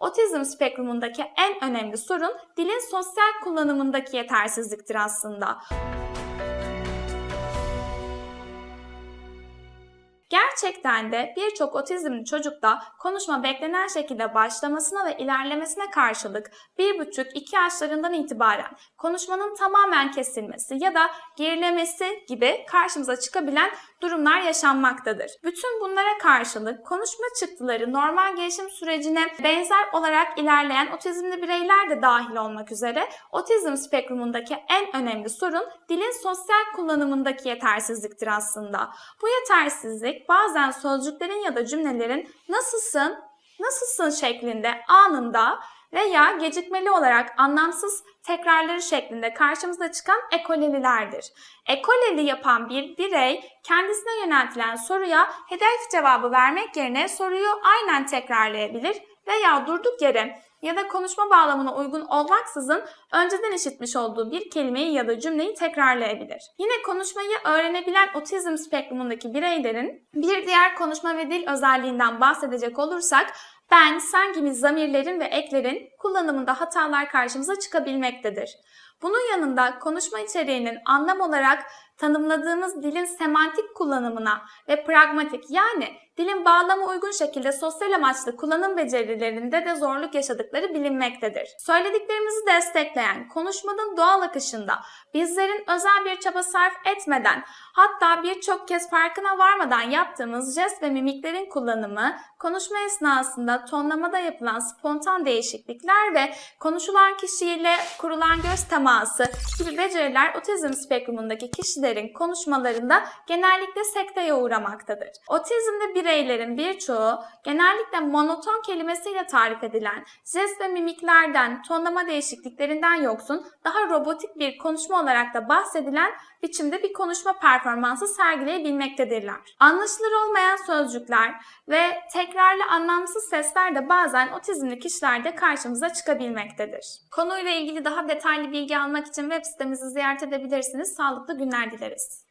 Otizm spektrumundaki en önemli sorun dilin sosyal kullanımındaki yetersizliktir aslında. Gerçekten de birçok otizmli çocukta konuşma beklenen şekilde başlamasına ve ilerlemesine karşılık 1,5-2 yaşlarından itibaren konuşmanın tamamen kesilmesi ya da gerilemesi gibi karşımıza çıkabilen durumlar yaşanmaktadır. Bütün bunlara karşılık konuşma çıktıları normal gelişim sürecine benzer olarak ilerleyen otizmli bireyler de dahil olmak üzere otizm spektrumundaki en önemli sorun dilin sosyal kullanımındaki yetersizliktir aslında. Bu yetersizlik bazen sözcüklerin ya da cümlelerin nasılsın, nasılsın şeklinde anında veya gecikmeli olarak anlamsız tekrarları şeklinde karşımıza çıkan ekolelilerdir. Ekoleli yapan bir birey kendisine yöneltilen soruya hedef cevabı vermek yerine soruyu aynen tekrarlayabilir veya durduk yere ya da konuşma bağlamına uygun olmaksızın önceden işitmiş olduğu bir kelimeyi ya da cümleyi tekrarlayabilir. Yine konuşmayı öğrenebilen otizm spektrumundaki bireylerin bir diğer konuşma ve dil özelliğinden bahsedecek olursak ben, sen gibi zamirlerin ve eklerin kullanımında hatalar karşımıza çıkabilmektedir. Bunun yanında konuşma içeriğinin anlam olarak tanımladığımız dilin semantik kullanımına ve pragmatik yani dilin bağlama uygun şekilde sosyal amaçlı kullanım becerilerinde de zorluk yaşadıkları bilinmektedir. Söylediklerimizi destekleyen konuşmanın doğal akışında bizlerin özel bir çaba sarf etmeden hatta birçok kez farkına varmadan yaptığımız jest ve mimiklerin kullanımı, konuşma esnasında tonlamada yapılan spontan değişiklikler ve konuşulan kişiyle kurulan göz teması gibi beceriler otizm spektrumundaki kişilerin konuşmalarında genellikle sekteye uğramaktadır. Otizmde bireylerin birçoğu genellikle monoton kelimesiyle tarif edilen jest ve mimiklerden, tonlama değişikliklerinden yoksun daha robotik bir konuşma olarak da bahsedilen biçimde bir konuşma performansı sergileyebilmektedirler. Anlaşılır olmayan sözcükler ve tekrarlı anlamsız sesler de bazen otizmli kişilerde karşımıza çıkabilmektedir. Konuyla ilgili daha detaylı bilgi almak için web sitemizi ziyaret edebilirsiniz. Sağlıklı günler ederiz.